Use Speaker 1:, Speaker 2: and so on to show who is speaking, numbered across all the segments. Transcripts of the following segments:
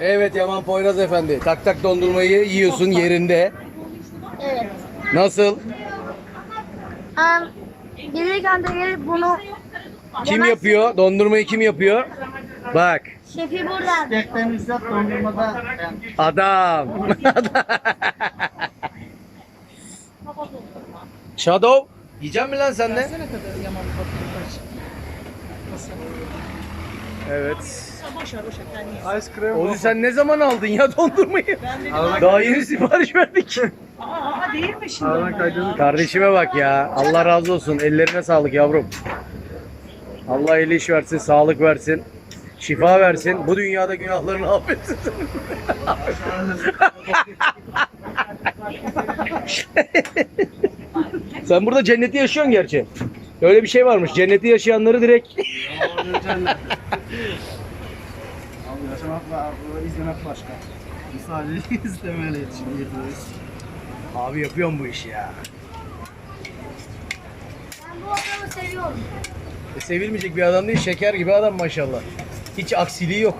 Speaker 1: Evet Yaman Poyraz Efendi. Tak tak dondurmayı yiyorsun yerinde.
Speaker 2: Evet.
Speaker 1: Nasıl?
Speaker 2: Um, gelirken de gelip bunu
Speaker 1: Kim
Speaker 2: yemez-
Speaker 1: yapıyor? Dondurmayı kim yapıyor? Bak.
Speaker 2: Şefi buradan.
Speaker 3: Gerçekten İzzet dondurmada ben
Speaker 1: Adam. Shadow. Yiyecek mi lan sen de? Evet.
Speaker 3: ice cream
Speaker 1: Oğlum sen ne zaman aldın ya dondurmayı? Daha yeni sipariş verdik.
Speaker 4: Aa değil mi şimdi?
Speaker 3: Aradan
Speaker 1: Kardeşime bak ya. Allah razı olsun. Ellerine sağlık yavrum. Allah eli iş versin, sağlık versin. Şifa versin. Bu dünyada günahlarını affetsin. Sen burada cenneti yaşıyorsun gerçi. Öyle bir şey varmış. Cenneti yaşayanları direkt
Speaker 3: Abi yaşamak var, izlemek başka. Sadece izlemeyle yetişiyoruz.
Speaker 1: Abi yapıyorum bu işi ya.
Speaker 2: Ben bu adamı seviyorum.
Speaker 1: E, sevilmeyecek bir adam değil. Şeker gibi adam maşallah. Hiç aksiliği yok.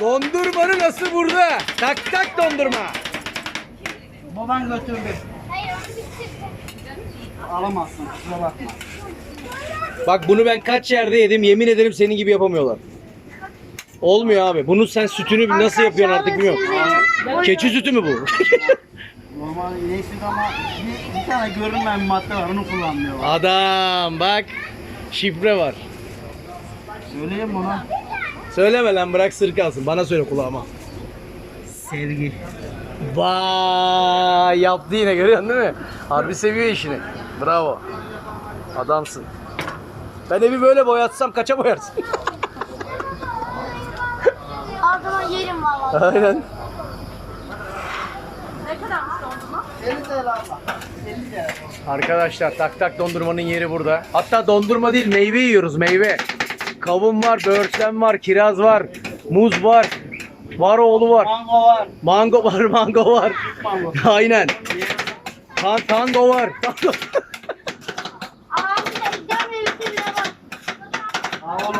Speaker 1: Dondurmanın nasıl burada? Tak tak dondurma.
Speaker 3: Baban götürdü.
Speaker 2: Hayır onu.
Speaker 3: Alamazsın, kusura bakma.
Speaker 1: Bak bunu ben kaç yerde yedim yemin ederim senin gibi yapamıyorlar. Olmuyor abi. Bunun sen sütünü nasıl yapıyorsun artık bilmiyorum. Keçi sütü mü bu?
Speaker 3: Normal neyse ama bir, bir tane görünmeyen madde var, onu kullanmıyorlar.
Speaker 1: Adam bak. Şifre var.
Speaker 3: Söyleyeyim ona.
Speaker 1: Söyleme lan bırak sır kalsın. Bana söyle kulağıma.
Speaker 3: Sevgi.
Speaker 1: Vay yaptı yine görüyorsun değil mi? Harbi seviyor işini. Bravo. Adamsın. Ben evi böyle boyatsam kaça boyarsın?
Speaker 2: Zaman yerim valla.
Speaker 1: Aynen.
Speaker 4: Ne kadarmış dondurma?
Speaker 3: 50 TL abla. 50 TL.
Speaker 1: Arkadaşlar tak tak dondurmanın yeri burada. Hatta dondurma değil meyve yiyoruz meyve kavun var, böğürtlen var, kiraz var, muz var, varoğlu var.
Speaker 3: Mango var.
Speaker 1: Mango var, mango var.
Speaker 3: Mango.
Speaker 1: Aynen. Tan tango var. Tango.